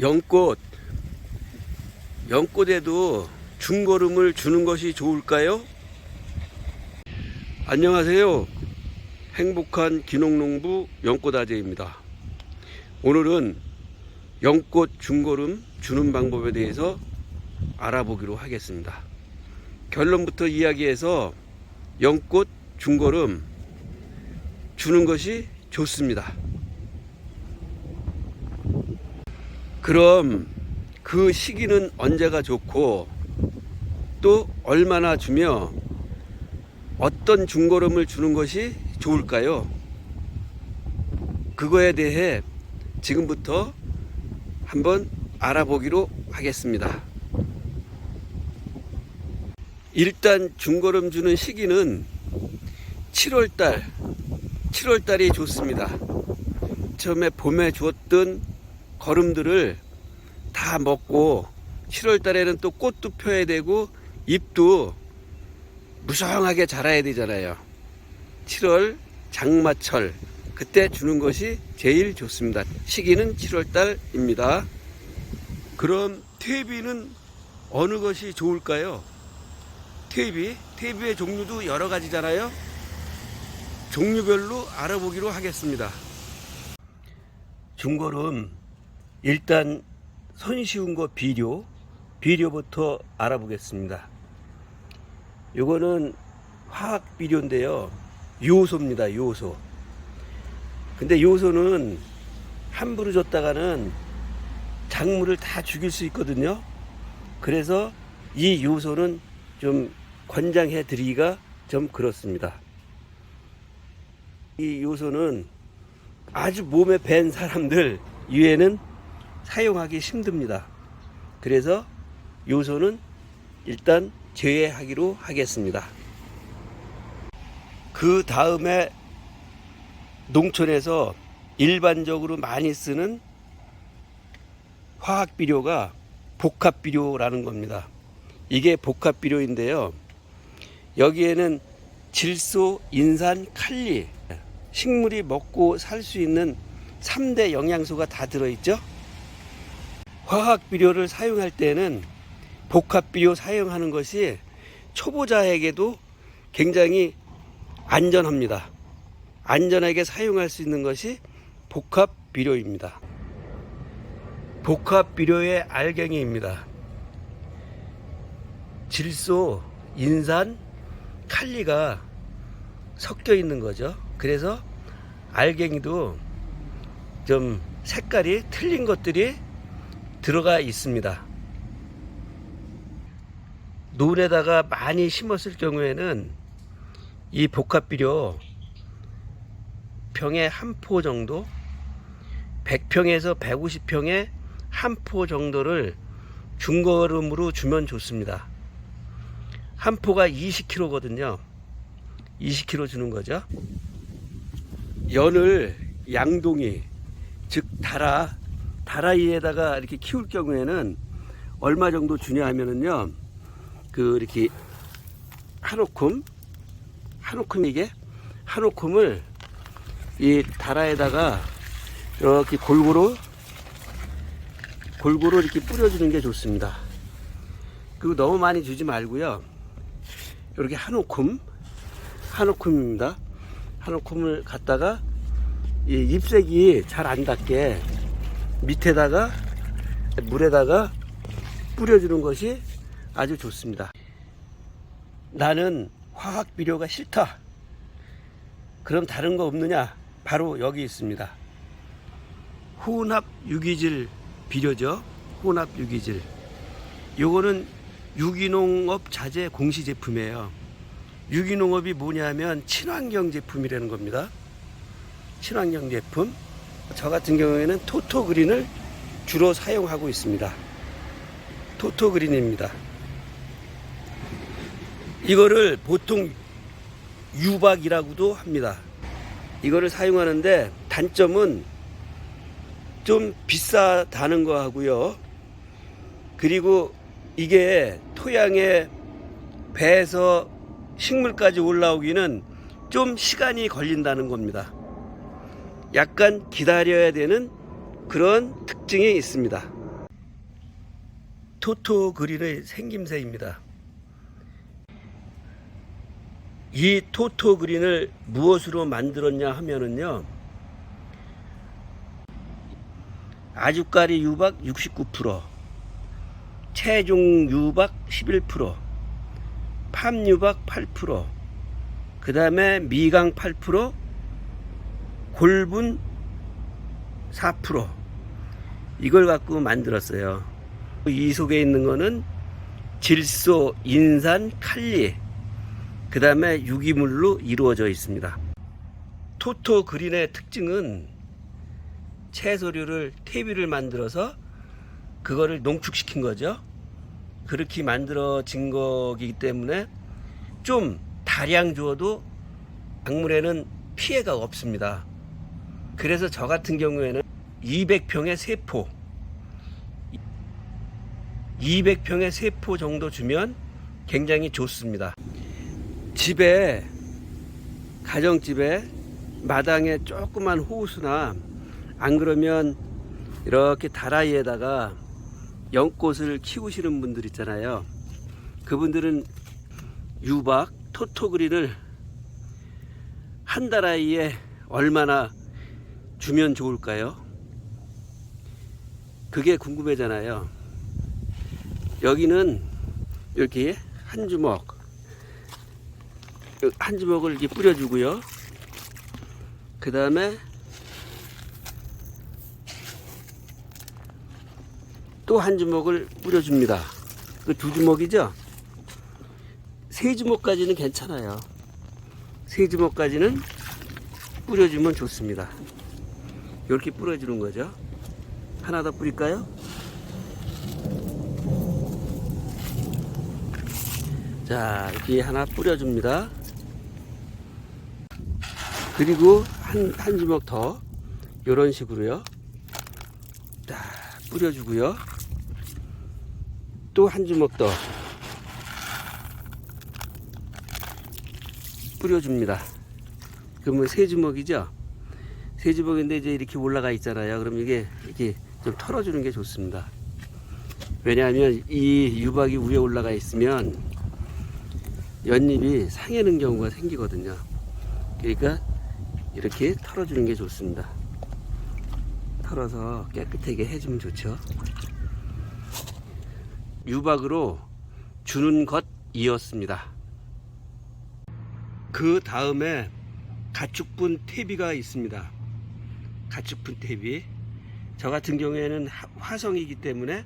연꽃, 연꽃에도 중거름을 주는 것이 좋을까요? 안녕하세요. 행복한 기농농부 연꽃아재입니다. 오늘은 연꽃 중거름 주는 방법에 대해서 알아보기로 하겠습니다. 결론부터 이야기해서 연꽃 중거름 주는 것이 좋습니다. 그럼 그 시기는 언제가 좋고 또 얼마나 주며 어떤 중거름을 주는 것이 좋을까요? 그거에 대해 지금부터 한번 알아보기로 하겠습니다. 일단 중거름 주는 시기는 7월달, 7월달이 좋습니다. 처음에 봄에 주었던 거름들을 다 먹고 7월 달에는 또 꽃도 펴야 되고 잎도 무성하게 자라야 되잖아요. 7월 장마철 그때 주는 것이 제일 좋습니다. 시기는 7월 달입니다. 그럼 퇴비는 어느 것이 좋을까요? 퇴비, 퇴비의 종류도 여러 가지잖아요. 종류별로 알아보기로 하겠습니다. 중거름 일단 손쉬운 거 비료, 비료부터 알아보겠습니다. 요거는 화학 비료인데요. 요소입니다. 요소. 근데 요소는 함부로 줬다가는 작물을 다 죽일 수 있거든요. 그래서 이 요소는 좀 권장해 드리기가 좀 그렇습니다. 이 요소는 아주 몸에 밴 사람들 이외에는 사용하기 힘듭니다. 그래서 요소는 일단 제외하기로 하겠습니다. 그 다음에 농촌에서 일반적으로 많이 쓰는 화학 비료가 복합 비료라는 겁니다. 이게 복합 비료인데요. 여기에는 질소, 인산, 칼리, 식물이 먹고 살 수 있는 3대 영양소가 다 들어있죠. 화학 비료를 사용할 때는 복합 비료 사용하는 것이 초보자에게도 굉장히 안전합니다. 안전하게 사용할 수 있는 것이 복합 비료입니다. 복합 비료의 알갱이입니다. 질소, 인산, 칼리가 섞여 있는 거죠. 그래서 알갱이도 좀 색깔이 틀린 것들이 들어가 있습니다. 논에다가 많이 심었을 경우에는 이 복합 비료 병에 한 포 정도 100평에서 150평에 한 포 정도를 중거름으로 주면 좋습니다. 한 포가 20kg거든요. 20kg 주는 거죠. 연을 양동이 즉 다라 다라이에다가 이렇게 키울 경우에는 얼마 정도 주냐 하면은요. 그 이렇게 한 오쿰 한 오쿰 이게 한 오쿰을 이 다라에다가 이렇게 골고루 골고루 이렇게 뿌려주는 게 좋습니다. 그리고 너무 많이 주지 말고요. 이렇게 한 오쿰 한 오쿰입니다. 한 오쿰을 갖다가 이 잎색이 잘 안 닿게 밑에다가 물에다가 뿌려주는 것이 아주 좋습니다. 나는 화학 비료가 싫다. 그럼 다른 거 없느냐? 바로 여기 있습니다. 혼합 유기질 비료죠. 혼합 유기질. 요거는 유기농업 자재 공시 제품이에요. 유기농업이 뭐냐면 친환경 제품이라는 겁니다. 친환경 제품. 저 같은 경우에는 토토 그린을 주로 사용하고 있습니다. 토토 그린입니다. 이거를 보통 유박이라고도 합니다. 이거를 사용하는데 단점은 좀 비싸다는 거 하고요. 그리고 이게 토양에 배에서 식물까지 올라오기는 좀 시간이 걸린다는 겁니다. 약간 기다려야 되는 그런 특징이 있습니다. 토토 그린의 생김새입니다. 이 토토 그린을 무엇으로 만들었냐 하면은요. 아주까리 유박 69%, 체중 유박 11%, 팜 유박 8%, 그 다음에 미강 8%, 골분 4%, 이걸 갖고 만들었어요. 이 속에 있는 거는 질소, 인산, 칼리, 그 다음에 유기물로 이루어져 있습니다. 토토 그린의 특징은 채소류를 퇴비를 만들어서 그거를 농축시킨 거죠. 그렇게 만들어진 거기 때문에 좀 다량 주어도 작물에는 피해가 없습니다. 그래서 저 같은 경우에는 200평에 3포 200평에 3포 정도 주면 굉장히 좋습니다. 집에 가정집에 마당에 조그만 호수나 안 그러면 이렇게 다라이에다가 연꽃을 키우시는 분들 있잖아요. 그분들은 유박, 토토그린을 한 다라이에 얼마나 주면 좋을까요? 그게 궁금해잖아요. 여기는 이렇게 한 주먹, 한 주먹을 이렇게 뿌려주고요. 그 다음에 또 한 주먹을 뿌려줍니다. 그두 주먹이죠? 세 주먹까지는 괜찮아요. 세 주먹까지는 뿌려주면 좋습니다. 이렇게 뿌려주는 거죠. 하나 더 뿌릴까요? 자, 이렇게 하나 뿌려줍니다. 그리고 한, 한 주먹 더, 요런 식으로요. 자, 뿌려주고요. 또 한 주먹 더 뿌려줍니다. 그러면 세 주먹이죠? 세 주먹인데 이제 이렇게 올라가 있잖아요. 그럼 이게 이렇게 좀 털어주는 게 좋습니다. 왜냐하면 이 유박이 위에 올라가 있으면 연잎이 상해는 경우가 생기거든요. 그러니까 이렇게 털어주는 게 좋습니다. 털어서 깨끗하게 해주면 좋죠. 유박으로 주는 것이었습니다. 그 다음에 가축분 퇴비가 있습니다. 가축분 퇴비. 저 같은 경우에는 하- 화성이기 때문에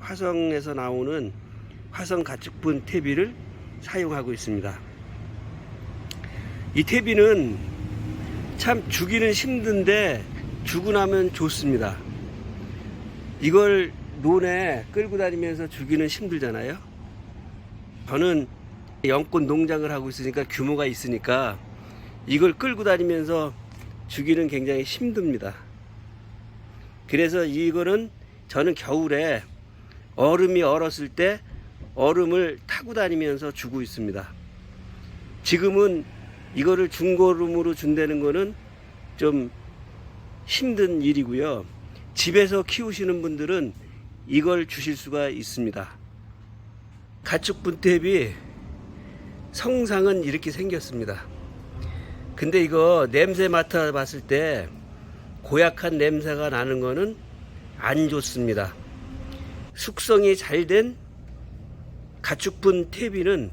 화성에서 나오는 화성 가축분 퇴비를 사용하고 있습니다. 이 퇴비는 참 주기는 힘든데 주고 나면 좋습니다. 이걸 논에 끌고 다니면서 주기는 힘들잖아요. 저는 연꽃 농장을 하고 있으니까 규모가 있으니까 이걸 끌고 다니면서 주기는 굉장히 힘듭니다. 그래서 이거는 저는 겨울에 얼음이 얼었을 때 얼음을 타고 다니면서 주고 있습니다. 지금은 이거를 중고름으로 준다는 거는 좀 힘든 일이고요. 집에서 키우시는 분들은 이걸 주실 수가 있습니다. 가축 분탭이 성상은 이렇게 생겼습니다. 근데 이거 냄새 맡아 봤을 때 고약한 냄새가 나는 거는 안 좋습니다. 숙성이 잘 된 가축분 퇴비는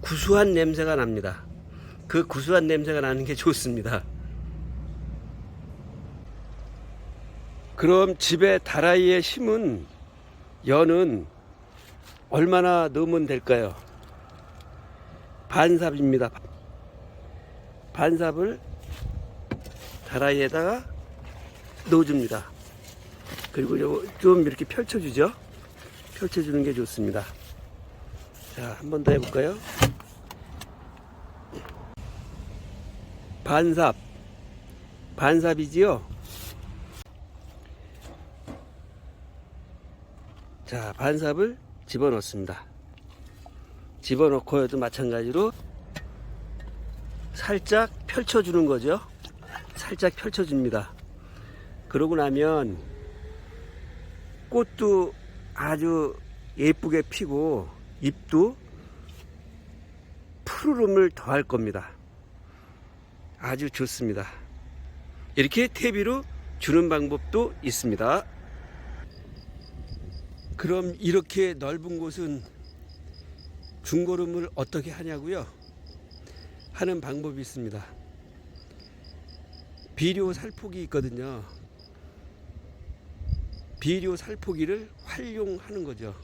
구수한 냄새가 납니다. 그 구수한 냄새가 나는 게 좋습니다. 그럼 집에 다라이에 심은 연은 얼마나 넣으면 될까요? 반삽입니다. 반삽을 다라이에다가 넣어줍니다. 그리고 요좀 이렇게 펼쳐주죠. 펼쳐주는 게 좋습니다. 자, 한 번 더 해볼까요? 반삽. 반삽이지요? 자, 반삽을 집어넣습니다. 집어넣고도 마찬가지로 살짝 펼쳐주는 거죠. 살짝 펼쳐줍니다. 그러고 나면 꽃도 아주 예쁘게 피고 잎도 푸르름을 더할 겁니다. 아주 좋습니다. 이렇게 퇴비로 주는 방법도 있습니다. 그럼 이렇게 넓은 곳은 중고름을 어떻게 하냐고요? 하는 방법이 있습니다. 비료 살포기 있거든요. 비료 살포기를 활용하는 거죠.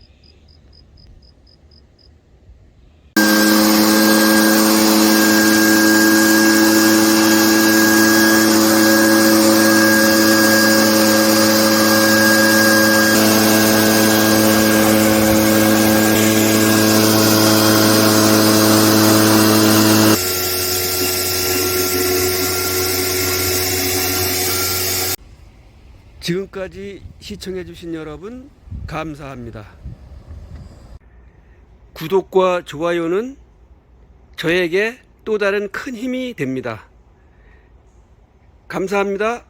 지금까지 시청해주신 여러분 감사합니다. 구독과 좋아요는 저에게 또 다른 큰 힘이 됩니다. 감사합니다.